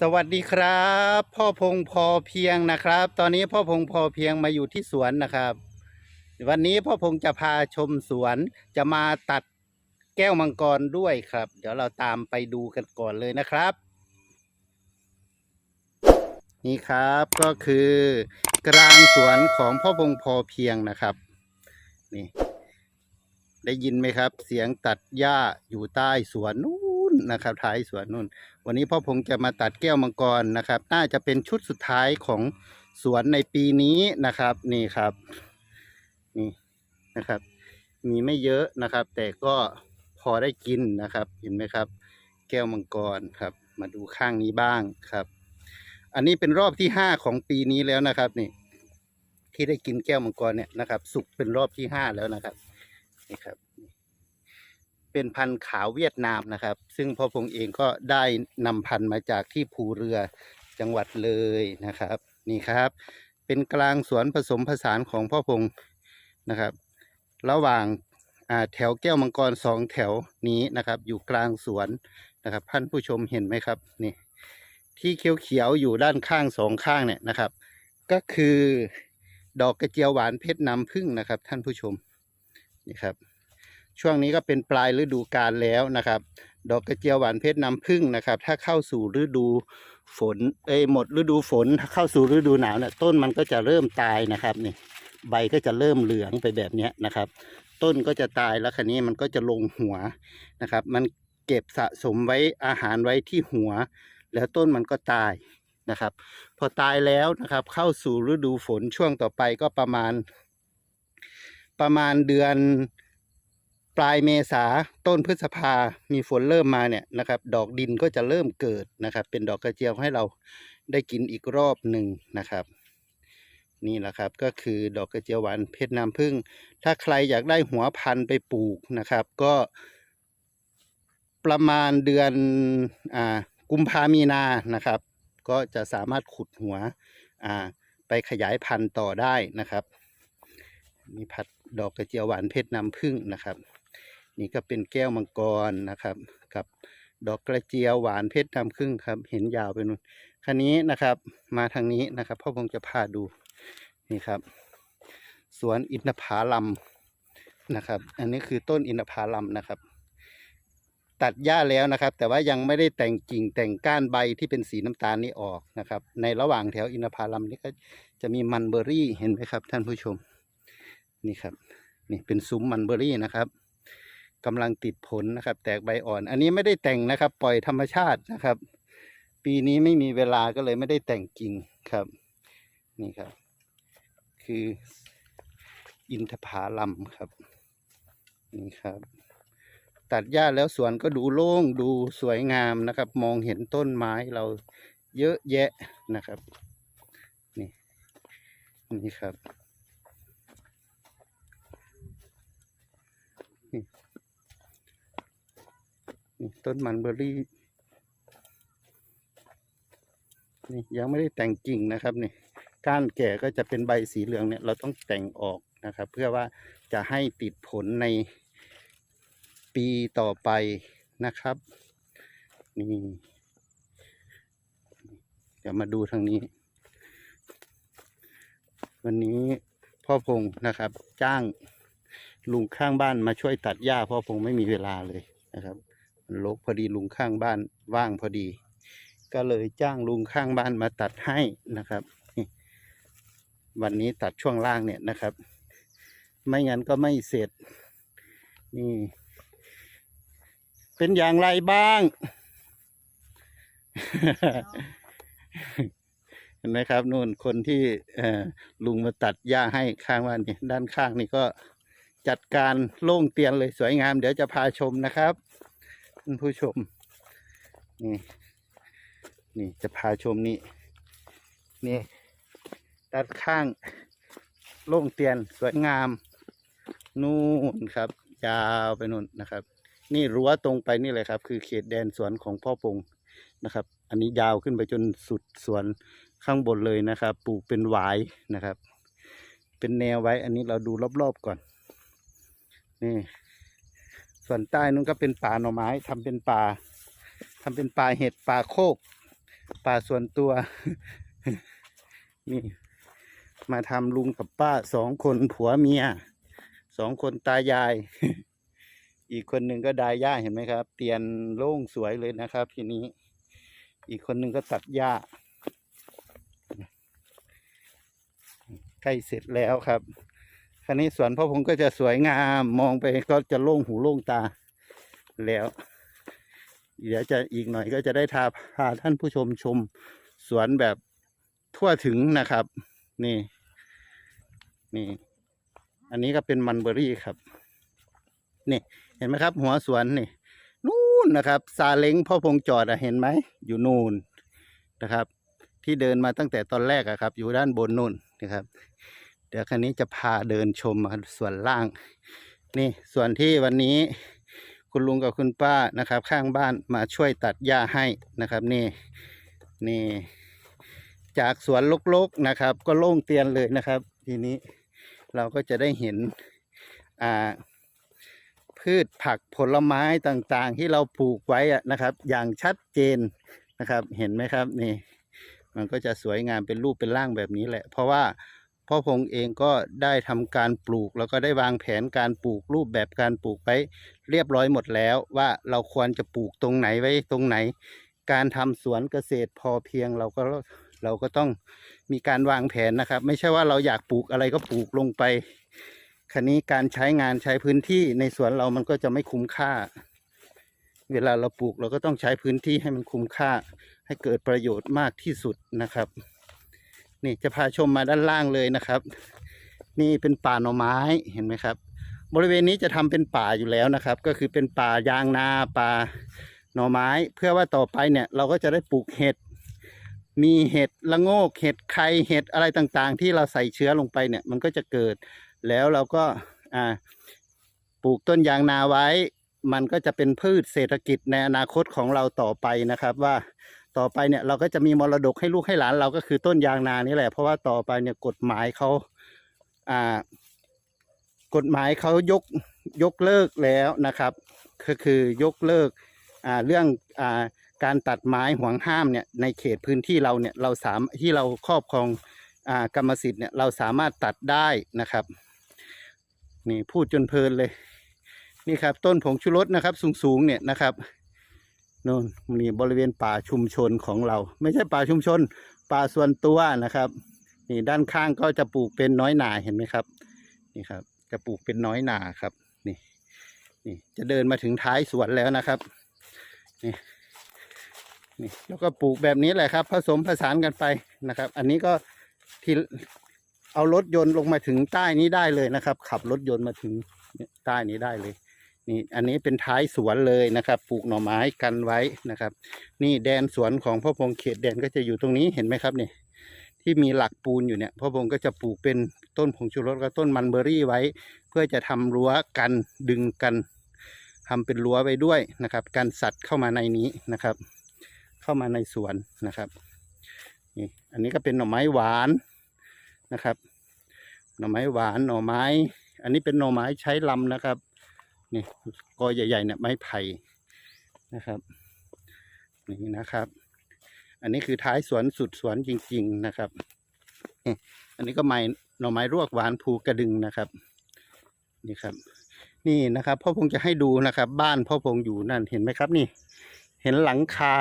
สวัสดีครับ พ่อพงพอเพียงนะครับ ตอนนี้พ่อพงพอเพียงมาอยู่ที่สวนนะครับ วันนี้พ่อพงจะพาชมสวนจะมาตัดแก้วมังกรด้วยครับ เดี๋ยวเราตามไปดูกันก่อนเลยนะครับ นี่ครับก็คือกลางสวนของพ่อพงพอเพียงนะครับนี่ได้ยินไหมครับ เสียงตัดหญ้าอยู่ใต้สวนนู้ นนะครับท้ายสวนนู่น วันนี้พ่อพงจะมาตัดแก้วมังกรนะครับ น่าจะเป็นชุดสุดท้ายของสวนในปีนี้นะครับ นี่ครับ นี่นะครับ มีไม่เยอะนะครับ แต่ก็พอได้กินนะครับ เห็นไหมครับ แก้วมังกรครับ มาดูข้างนี้บ้างครับ อันนี้เป็นรอบที่ห้าของปีนี้แล้วนะครับ นี่ ที่ได้กินแก้วมังกรเนี่ยนะครับ สุกเป็นรอบที่ห้าแล้วนะครับ นี่ครับ เป็นพันธุ์ขาวเวียดนามนะครับ ซึ่งพ่อพงเองก็ได้นำพันธุ์มาจากที่ภูเรือจังหวัดเลยนะครับ นี่ครับ เป็นกลางสวนผสมผสานของพ่อพงนะครับ ระหว่างแถวแก้วมังกรสองแถวนี้นะครับ อยู่กลางสวนนะครับท่านผู้ชมเห็นไหมครับนี่ที่เขียวๆอยู่ด้านข้างสองข้างเนี่ยนะครับ ก็คือดอกกระเจียวหวานเพชรน้ำผึ้งนะครับ ท่านผู้ชมนี่ครับ ช่วงนี้ก็เป็นปลายฤดูกาลแล้วนะครับ ดอกกระเจียวหวานเพชรน้ำผึ้งนะครับ ถ้าเข้าสู่ฤดูฝนเอ้หมดฤดูฝนเข้าสู่ฤดูหนาวเนี่ยต้นมันก็จะเริ่มตายนะครับนี่ใบก็จะเริ่มเหลืองไปแบบนี้นะครับ ต้นก็จะตายแล้วคันนี้มันก็จะลงหัวนะครับ มันเก็บสะสมไว้อาหารไว้ที่หัว แล้วต้นมันก็ตายนะครับ พอตายแล้วนะครับ เข้าสู่ฤดูฝนช่วงต่อไปก็ประมาณ ประมาณเดือน ปลายเมษาต้นพฤษภา มีฝนเริ่มมาเนี่ยนะครับ ดอกดินก็จะเริ่มเกิดนะครับ เป็นดอกกระเจียวให้เราได้กินอีกรอบหนึ่งนะครับ นี่แหละครับก็คือดอกกระเจียวหวานเพชรน้ำผึ้งถ้าใครอยากได้หัวพันธุ์ไปปลูกนะครับ ก็ ประมาณเดือนอ่ากุมภามีนานะครับ ก็จะสามารถขุดหัวอ่าไปขยายพันธุ์ต่อได้นะครับมีผัดดอกกระเจียวหวานเพชรน้ำผึ้งนะครับ นี่ก็เป็นแก้วมังกรนะครับกับดอกกระเจียวหวานเพชรน้ำผึ้งครับ เห็นยาวไปนู่นคันนี้นะครับ มาทางนี้นะครับพ่อพงจะพาดูนี่ครับ สวนอินทผลัมนะครับ อันนี้คือต้นอินทผลัมนะครับ ตัดหญ้าแล้วนะครับ แต่ว่ายังไม่ได้แต่งกิ่งแต่งก้านใบที่เป็นสีน้ำตาลนี้ออกนะครับ ในระหว่างแถวอินทผลัมนี่ก็จะมีมันเบอร์รี่เห็นไหมครับ ท่านผู้ชม นี่ครับ นี่เป็นซุ้มมันเบอร์รี่นะครับ กำลังติดผลนะครับ แตกใบอ่อน อันนี้ไม่ได้แต่งนะครับ ปล่อยธรรมชาตินะครับ ปีนี้ไม่มีเวลาก็เลยไม่ได้แต่งกิ่งครับ นี่ครับ คืออินทผลัมครับ นี่ครับ ตัดหญ้าแล้วสวนก็ดูโล่งดูสวยงามนะครับ มองเห็นต้นไม้เราเยอะแยะนะครับ นี่นี่ครับ ต้นมันเบอร์รี่นี่ยังไม่ได้แต่งกิ่งนะครับนี่ก้านแก่ก็จะเป็นใบสีเหลืองเนี่ยเราต้องแต่งออกนะครับ เพื่อว่าจะให้ติดผลในปีต่อไปนะครับ นี่ เดี๋ยวมาดูทางนี้ วันนี้พ่อพงนะครับ จ้างลุงข้างบ้านมาช่วยตัดหญ้าพ่อพงไม่มีเวลาเลยนะครับ มันรกพอดีลุงข้างบ้านว่างพอดี ก็เลยจ้างลุงข้างบ้านมาตัดให้นะครับ วันนี้ตัดช่วงล่างเนี่ยนะครับ ไม่งั้นก็ไม่เสร็จ นี่ เป็นอย่างไรบ้าง เห็นไหมครับนู่นคนที่ลุงมาตัดหญ้าให้ข้างบ้านนี่ด้านข้างนี่ก็จัดการโล่งเตียนเลยสวยงาม เดี๋ยวจะพาชมนะครับ ท่านผู้ชม นี่ นี่จะพาชมนี่ นี่ ด้านข้างโล่งเตียนสวยงาม นู่นครับ ยาวไปนู่นนะครับ นี่รั้วตรงไปนี่เลยครับ คือเขตแดนสวนของพ่อพงนะครับ อันนี้ยาวขึ้นไปจนสุดสวนข้างบนเลยนะครับ ปลูกเป็นหวายนะครับ เป็นแนวไว้ อันนี้เราดูรอบๆก่อน นี่ ส่วนใต้นู้นก็เป็นป่าหน่อไม้ทำเป็นป่าทำเป็นป่าเห็ดป่าโคก ป่าส่วนตัว นี่ มาทำลุงกับป้าสองคนผัวเมียสองคนตายาย อีกคนหนึ่งก็ดายหญ้าเห็นไหมครับ เตียนโล่งสวยเลยนะครับ ทีนี้ อีกคนหนึ่งก็ตัดหญ้าใกล้เสร็จแล้วครับ คราวนี้สวนพ่อพงก็จะสวยงามมองไปก็จะโล่งหูโล่งตา แล้วเดี๋ยวจะอีกหน่อยก็จะได้ทาพาท่านผู้ชมชม สวนแบบทั่วถึงนะครับ นี่ นี่ อันนี้ก็เป็นมันเบอรี่ครับ นี่ เห็นไหมครับ หัวสวนนี่ นู่นนะครับซาเล้งพ่อพงจอดอะเห็นไหมอยู่นู่นนะครับ ที่เดินมาตั้งแต่ตอนแรกอะครับ อยู่ด้านบนนู่นนะครับ เดี๋ยวคันนี้จะพาเดินชมมาส่วนล่าง นี่ส่วนที่วันนี้คุณลุงกับคุณป้านะครับ ข้างบ้านมาช่วยตัดหญ้าให้นะครับนี่นี่จากสวนลกๆนะครับ ก็โล่งเตียนเลยนะครับ ทีนี้เราก็จะได้เห็นอ่าพืชผักผลไม้ต่างๆ ที่เราปลูกไว้นะครับ อย่างชัดเจนนะครับ เห็นไหมครับนี่ มันก็จะสวยงามเป็นรูปเป็นร่างแบบนี้แหละ เพราะว่า พ่อพงเองก็ได้ทำการปลูก แล้วก็ได้วางแผนการปลูกรูปแบบการปลูกไว้เรียบร้อยหมดแล้ว ว่าเราควรจะปลูกตรงไหนไว้ตรงไหน การทำสวนเกษตรพอเพียงเราก็เราก็ต้องมีการวางแผนนะครับ ไม่ใช่ว่าเราอยากปลูกอะไรก็ปลูกลงไปคันนี้การใช้งานใช้พื้นที่ในสวนเรามันก็จะไม่คุ้มค่า เวลาเราปลูกเราก็ต้องใช้พื้นที่ให้มันคุ้มค่า ให้เกิดประโยชน์มากที่สุดนะครับ นี่จะพาชมมาด้านล่างเลยนะครับ นี่เป็นป่าหน่อไม้เห็นไหมครับ บริเวณนี้จะทำเป็นป่าอยู่แล้วนะครับ ก็คือเป็นป่ายางนาป่าหน่อไม้ เพื่อว่าต่อไปเนี่ยเราก็จะได้ปลูกเห็ดมีเห็ดละโงกเห็ดไข่เห็ดอะไรต่างๆ ที่เราใส่เชื้อลงไปเนี่ย มันก็จะเกิด แล้วเราก็อ่าปลูกต้นยางนาไว้ มันก็จะเป็นพืชเศรษฐกิจในอนาคตของเราต่อไปนะครับว่า ต่อไปเนี่ยเราก็จะมีมรดกให้ลูกให้หลานเราก็คือต้นยางนานี่แหละ เพราะว่าต่อไปเนี่ยกฎหมายเขาอ่ากฎหมายเขายกยกเลิกแล้วนะครับก็คือยกเลิกอ่าเรื่องอ่าการตัดไม้ห่วงห้ามเนี่ยในเขตพื้นที่เราเนี่ยเราสามที่เราครอบครองอ่ากรรมสิทธิ์เนี่ยเราสามารถตัดได้นะครับนี่พูดจนเพลินเลยนี่ครับต้นผงชูรสนะครับสูงๆเนี่ยนะครับ นู่นนี่บริเวณป่าชุมชนของเรา ไม่ใช่ป่าชุมชน ป่าส่วนตัวนะครับ นี่ด้านข้างก็จะปลูกเป็นน้อยหนาเห็นไหมครับ นี่ครับ จะปลูกเป็นน้อยหนาครับ นี่ นี่จะเดินมาถึงท้ายสวนแล้วนะครับ นี่นี่แล้วก็ปลูกแบบนี้แหละครับ ผสมผสานกันไปนะครับ อันนี้ก็ที่เอารถยนต์ลงมาถึงใต้นี้ได้เลยนะครับ ขับรถยนต์มาถึงใต้นี้ได้เลย นี่อันนี้เป็นท้ายสวนเลยนะครับ ปลูกหน่อไม้กันไว้นะครับ นี่แดนสวนของพ่อพงเขตแดนก็จะอยู่ตรงนี้เห็นไหมครับนี่ที่มีหลักปูนอยู่เนี่ยพ่อพงก็จะปลูกเป็นต้นผงชูรสกับต้นมันเบอรี่ไว้ เพื่อจะทำรั้วกันดึงกันทำเป็นรั้วไว้ด้วยนะครับกันสัตว์เข้ามาในนี้นะครับ เข้ามาในสวนนะครับนี่อันนี้ก็เป็นหน่อไม้หวานนะครับ หน่อไม้หวานหน่อไม้ อันนี้เป็นหน่อไม้ใช้ลำนะครับ นี่กอใหญ่ๆเนี่ยไม้ไผ่นะครับนี่นะครับ อันนี้คือท้ายสวนสุดสวนจริง ๆนะครับนี่อันนี้ก็ไม้หน่อไม้รวกหวานภูกระดึงนะครับ นี่ครับ นี่นะครับพ่อพงจะให้ดูนะครับ บ้านพ่อพงอยู่นั่นเห็นไหมครับ นี่ เห็นหลังคา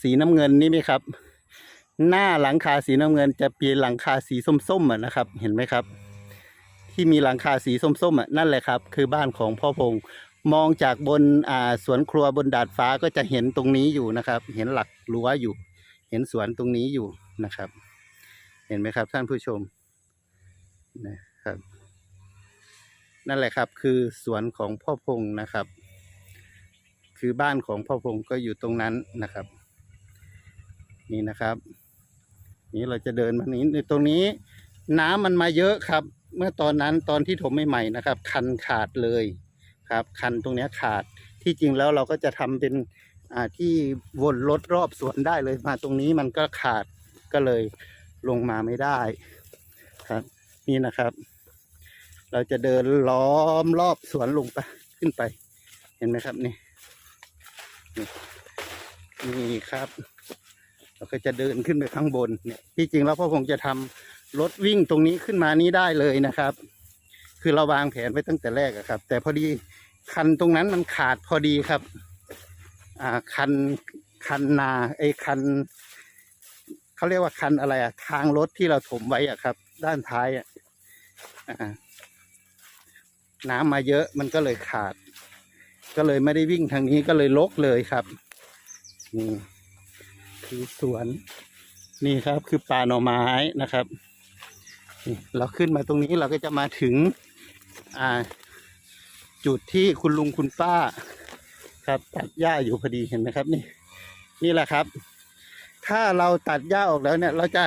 สีน้ำเงินนี่ไหมครับ หน้าหลังคาสีน้ำเงินจะเป็นหลังคาสีส้มๆอะนะครับ เห็นไหมครับ ที่มีหลังคาสีส้มๆอะนั่นแหละครับ คือบ้านของพ่อพงมองจากบนอ่าสวนครัวบนดาดฟ้าก็จะเห็นตรงนี้อยู่นะครับ เห็นหลักรั้วอยู่ เห็นสวนตรงนี้อยู่นะครับ เห็นไหมครับท่านผู้ชมนะครับ นั่นแหละครับ คือสวนของพ่อพงนะครับ คือบ้านของพ่อพงก็อยู่ตรงนั้นนะครับ นี่นะครับ นี่เราจะเดินมานี้ตรงนี้ น้ำมันมาเยอะครับ เมื่อตอนนั้นตอนที่ถมใหม่ๆนะครับ คันขาดเลยครับ คันตรงนี้ขาดที่จริงแล้วเราก็จะทำเป็นที่วนรถรอบสวนได้เลยมาตรงนี้มันก็ขาดก็เลยลงมาไม่ได้ครับ นี่นะครับ เราจะเดินล้อมรอบสวนลงไปขึ้นไป เห็นไหมครับนี่นี่ครับ เราก็ก็จะเดินขึ้นไปข้างบนเนี่ยที่จริงแล้วพ่อคงจะทำ รถวิ่งตรงนี้ขึ้นมานี้ได้เลยนะครับ คือเราวางแผนไว้ตั้งแต่แรกอะครับ แต่พอดีคันตรงนั้นมันขาดพอดีครับ อ่าคันคันนาไอ้คันเขาเรียกว่าคันอะไรอะทางรถที่เราถมไว้อะครับ ด้านท้ายอะอ่าน้ำมาเยอะมันก็เลยขาด ก็เลยไม่ได้วิ่งทางนี้ก็เลยลกเลยครับนี่คือสวน นี่ครับคือป่าหน่อไม้นะครับ นี่เราขึ้นมาตรงนี้เราก็จะมาถึงจุดที่คุณลุงคุณป้า ครับตัดหญ้าอยู่พอดีเห็นไหมครับ นี่ นี่แหละครับ ถ้าเราตัดหญ้าออกแล้วเนี่ย เราจะ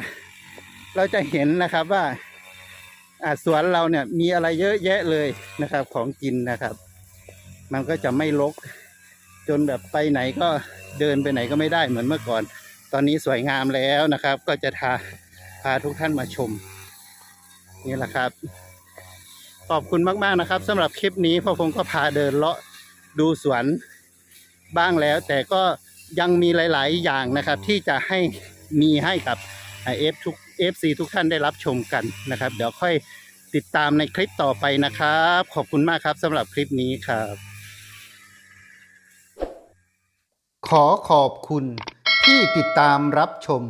เราจะเห็นนะครับว่าอ่าสวนเราเนี่ยมีอะไรเยอะแยะเลยนะครับ ของกินนะครับ มันก็จะไม่รกจนแบบไปไหนก็เดินไปไหนก็ไม่ได้เหมือนเมื่อก่อน ตอนนี้สวยงามแล้วนะครับ ก็จะทาพาทุกท่านมาชม นี่แหละครับ ขอบคุณมาก ๆ นะครับสำหรับคลิปนี้พ่อพงก็พาเดินเลาะดูสวนบ้างแล้ว แต่ก็ยังมีหลาย ๆ อย่างนะครับ ที่จะให้มีให้กับเอฟทุกเอฟซีทุกท่านได้รับชมกันนะครับ เดี๋ยวค่อยติดตามในคลิปต่อไปนะครับ ขอบคุณมากครับสำหรับคลิปนี้ครับ ขอขอบคุณที่ติดตามรับชม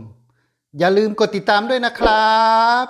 อย่าลืมกดติดตามด้วยนะครับ